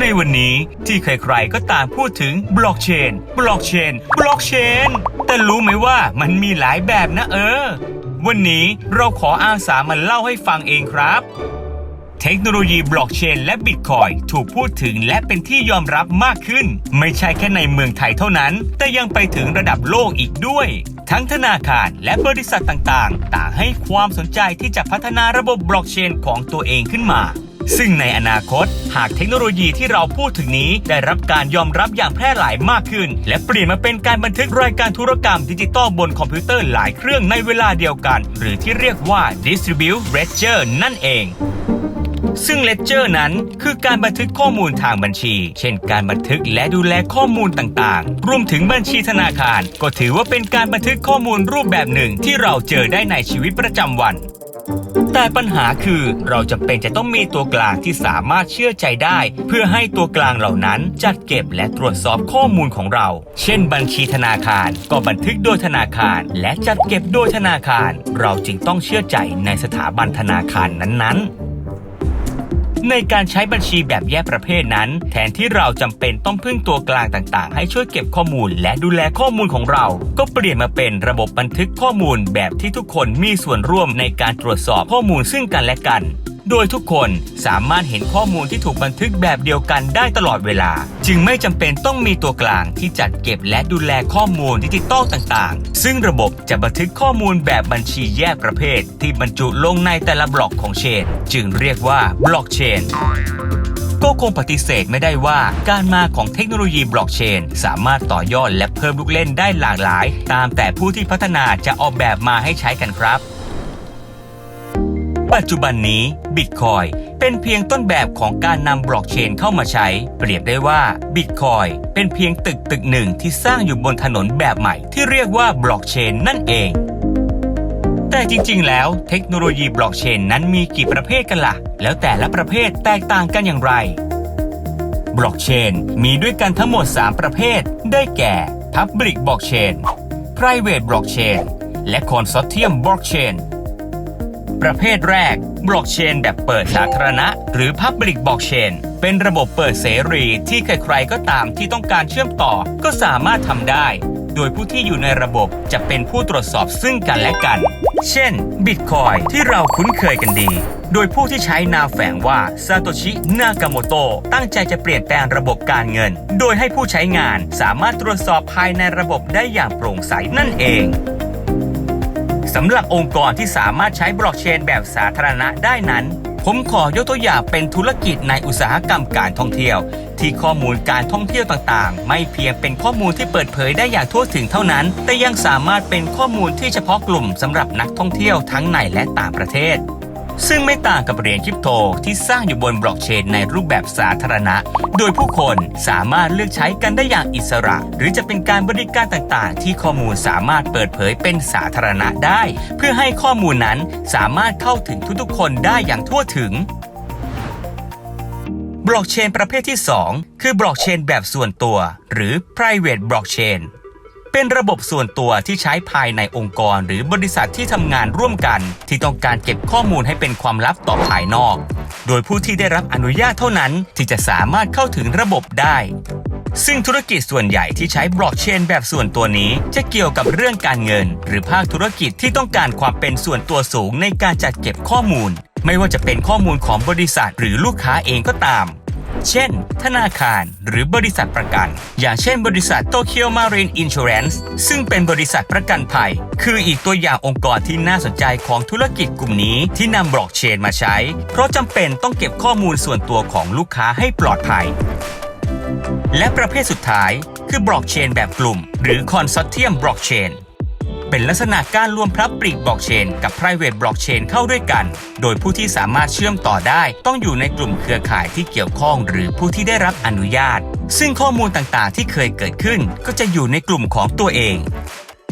ในวันนี้ที่ใครๆก็ต่างพูดถึงบล็อกเชนบล็อกเชนบล็อกเชนแต่รู้ไหมว่ามันมีหลายแบบนะเออ วันนี้เราขออาสามาเล่าให้ฟังเองครับ เทคโนโลยีบล็อกเชนและบิตคอยถูกพูดถึงและเป็นที่ยอมรับมากขึ้น ไม่ใช่แค่ในเมืองไทยเท่านั้น แต่ยังไปถึงระดับโลกอีกด้วยทั้งธนาคารและบริษัทต่างๆ ต่างให้ความสนใจที่จะพัฒนาระบบบล็อกเชนของตัวเองขึ้นมา ซึ่งในอนาคต หากเทคโนโลยีที่เราพูดถึงนี้ได้รับการยอมรับอย่างแพร่หลายมากขึ้น และเปลี่ยนมาเป็นการบันทึกรายการธุรกรรมดิจิตอลบนคอมพิวเตอร์หลายเครื่องในเวลาเดียวกัน หรือที่เรียกว่า Distribute Ledger นั่นเองซึ่ง Ledger นั้นคือการบันทึกข้อมูลทางบัญชี เช่น การบันทึกและดูแลข้อมูลต่างๆ รวมถึงบัญชีธนาคาร ก็ถือว่าเป็นการบันทึกข้อมูลรูปแบบหนึ่งที่เราเจอได้ในชีวิตประจำวัน แต่ปัญหาคือเราจำเป็นจะต้องมีตัวกลางที่สามารถเชื่อใจได้ เพื่อให้ตัวกลางเหล่านั้นจัดเก็บและตรวจสอบข้อมูลของเรา เช่น บัญชีธนาคารก็บันทึกโดยธนาคาร และจัดเก็บโดยธนาคาร เราจึงต้องเชื่อใจในสถาบันธนาคารนั้นๆ ในการใช้บัญชีแบบแยกประเภทนั้น แทนที่เราจำเป็นต้องพึ่งตัวกลางต่างๆ ให้ช่วยเก็บข้อมูลและดูแลข้อมูลของเรา ก็เปลี่ยนมาเป็นระบบบันทึกข้อมูลแบบที่ทุกคนมีส่วนร่วมในการตรวจสอบข้อมูลซึ่งกันและกัน โดยทุกคนสามารถเห็นข้อมูลที่ถูกบันทึกแบบเดียวกันได้ตลอดเวลา จึงไม่จำเป็นต้องมีตัวกลางที่จัดเก็บและดูแลข้อมูลดิจิตอลต่างๆ ซึ่งระบบจะบันทึกข้อมูลแบบบัญชีแยกประเภท ที่บรรจุลงในแต่ละบล็อกของเชน จึงเรียกว่าบล็อกเชนก็คงปฏิเสธไม่ได้ว่าการมาของเทคโนโลยีบล็อกเชน สามารถต่อยอดและเพิ่มลูกเล่นได้หลากหลาย ตามแต่ผู้ที่พัฒนาจะออกแบบมาให้ใช้กันครับ ปัจจุบันนี้บิตคอยเป็นเพียงต้นแบบของการนำบล็อกเชนเข้ามาใช้ เปรียบได้ว่าบิตคอยเป็นเพียงตึกตึกหนึ่งที่สร้างอยู่บนถนนแบบใหม่ที่เรียกว่าบล็อกเชนนั่นเอง แต่จริงๆ แล้วเทคโนโลยีบล็อกเชนนั้นมีกี่ประเภทกันล่ะ แล้วแต่ละประเภทแตกต่างกันอย่างไรบล็อกเชนมีด้วยกันทั้งหมด 3 ประเภท ได้แก่ Public Blockchain Private Blockchain และ Consortium Blockchain ประเภทแรกบล็อกเชนแบบเปิดสาธารณะ หรือ Public Blockchain เป็นระบบเปิดเสรีที่ใครๆก็ตามที่ต้องการเชื่อมต่อก็สามารถทำได้ โดยผู้ที่อยู่ในระบบจะเป็นผู้ตรวจสอบซึ่งกันและกัน เช่น Bitcoin ที่เราคุ้นเคยกันดี โดยผู้ที่ใช้นามแฝงว่าซาโตชินากาโมโตตั้งใจจะเปลี่ยนแปลงระบบการเงิน โดยให้ผู้ใช้งานสามารถตรวจสอบภายในระบบได้อย่างโปร่งใสนั่นเอง สำหรับองค์กรที่สามารถใช้บล็อกเชนแบบสาธารณะได้นั้น ผมขอยกตัวอย่างเป็นธุรกิจในอุตสาหกรรมการท่องเที่ยว ที่ข้อมูลการท่องเที่ยวต่างๆ ไม่เพียงเป็นข้อมูลที่เปิดเผยได้อย่างทั่วถึงเท่านั้น แต่ยังสามารถเป็นข้อมูลที่เฉพาะกลุ่มสำหรับนักท่องเที่ยวทั้งในและต่างประเทศ ซึ่งไม่ต่างกับเหรียญคริปโตที่สร้างอยู่บนบล็อกเชนในรูปแบบสาธารณะ โดยผู้คนสามารถเลือกใช้กันได้อย่างอิสระ หรือจะเป็นการบริการต่างๆ ที่ข้อมูลสามารถเปิดเผยเป็นสาธารณะได้ เพื่อให้ข้อมูลนั้นสามารถเข้าถึงทุกๆ คนได้อย่างทั่วถึงบล็อกเชนประเภทที่ 2 คือบล็อกเชนแบบส่วนตัว หรือ private blockchain เป็นระบบส่วนตัวที่ใช้ภายในองค์กร หรือบริษัทที่ทำงานร่วมกัน ที่ต้องการเก็บข้อมูลให้เป็นความลับต่อภายนอก โดยผู้ที่ได้รับอนุญาตเท่านั้นที่จะสามารถเข้าถึงระบบได้ ซึ่งธุรกิจส่วนใหญ่ที่ใช้บล็อกเชนแบบส่วนตัวนี้ จะเกี่ยวกับเรื่องการเงิน หรือภาคธุรกิจที่ต้องการความเป็นส่วนตัวสูงในการจัดเก็บข้อมูล ไม่ว่าจะเป็นข้อมูลของบริษัทหรือลูกค้าเองก็ตาม เช่น ธนาคารหรือบริษัทประกัน อย่างเช่นบริษัท Tokyo Marine Insurance ซึ่งเป็นบริษัทประกันภัย คืออีกตัวอย่างองค์กรที่น่าสนใจของธุรกิจกลุ่มนี้ที่นำบล็อกเชนมาใช้ เพราะจำเป็นต้องเก็บข้อมูลส่วนตัวของลูกค้าให้ปลอดภัย และประเภทสุดท้ายคือบล็อกเชนแบบกลุ่ม หรือ Consortium Blockchain เป็นลักษณะการรวมพลับปลีกบล็อกเชนกับ private blockchain เข้าด้วยกัน โดยผู้ที่สามารถเชื่อมต่อได้ ต้องอยู่ในกลุ่มเครือข่ายที่เกี่ยวข้อง หรือผู้ที่ได้รับอนุญาต ซึ่งข้อมูลต่างๆ ที่เคยเกิดขึ้น ก็จะอยู่ในกลุ่มของตัวเอง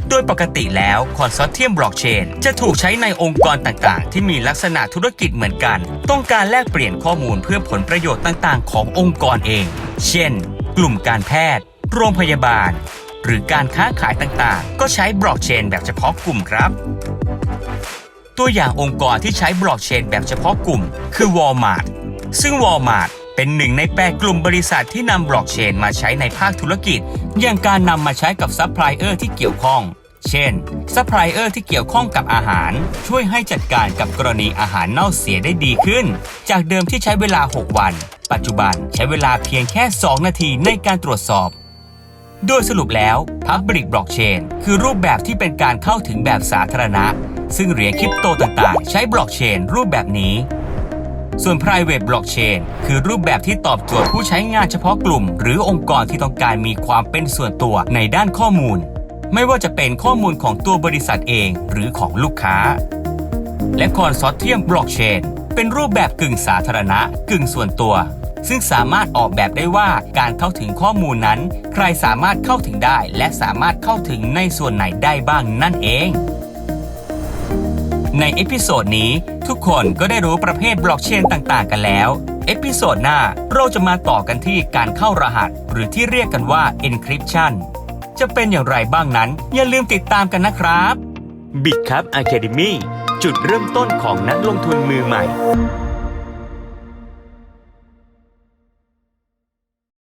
โดยปกติแล้วคอน s o r t i u m Blockchain จะถูกใช้ในองค์กรต่างๆ ที่มีลักษณะธุรกิจเหมือนกัน ต้องการแลกเปลี่ยนข้อมูลเพื่อผลประโยชน์ต่างๆ ขององค์กรเอง เช่น กลุ่มการแพทย์ โรงพยาบาล หรือการค้าขายต่างๆ ก็ใช้บล็อกเชนแบบเฉพาะกลุ่มครับ ตัวอย่างองค์กรที่ใช้บล็อกเชนแบบเฉพาะกลุ่ม คือ Walmart ซึ่ง Walmart เป็นหนึ่งในแปดกลุ่มบริษัทที่นำบล็อกเชนมาใช้ในภาคธุรกิจ อย่างการนำมาใช้กับซัพพลายเออร์ที่เกี่ยวข้อง เช่นซัพพลายเออร์ที่เกี่ยวข้องกับอาหาร ช่วยให้จัดการกับกรณีอาหารเน่าเสียได้ดีขึ้น จากเดิมที่ใช้เวลา 6 วัน ปัจจุบันใช้เวลาเพียงแค่ 2 นาทีในการตรวจสอบ โดยสรุปแล้ว Public Blockchain คือรูปแบบที่เป็นการเข้าถึงแบบสาธารณะ ซึ่งเหรียญคริปโตต่างๆ ใช้บล็อกเชนรูปแบบนี้ ส่วน private blockchain คือรูปแบบที่ตอบโจทย์ผู้ใช้งานเฉพาะกลุ่ม หรือองค์กรที่ต้องการมีความเป็นส่วนตัวในด้านข้อมูล ไม่ว่าจะเป็นข้อมูลของตัวบริษัทเองหรือของลูกค้า และคอนซอร์เทียมบล็อกเชนเป็นรูปแบบกึ่งสาธารณะ กึ่งส่วนตัว ซึ่งสามารถออกแบบได้ว่าการเข้าถึงข้อมูลนั้น ใครสามารถเข้าถึงได้ และสามารถเข้าถึงในส่วนไหนได้บ้างนั่นเอง ในเอพิโซดนี้ทุกคนก็ได้รู้ประเภทบล็อกเชนต่างๆ กันแล้ว เอพิโซดหน้าเราจะมาต่อกันที่การเข้ารหัส หรือที่เรียกกันว่า encryption จะเป็นอย่างไรบ้างนั้น อย่าลืมติดตามกันนะครับ Bit ครับ Academy จุดเริ่มต้นของนักลงทุนมือใหม่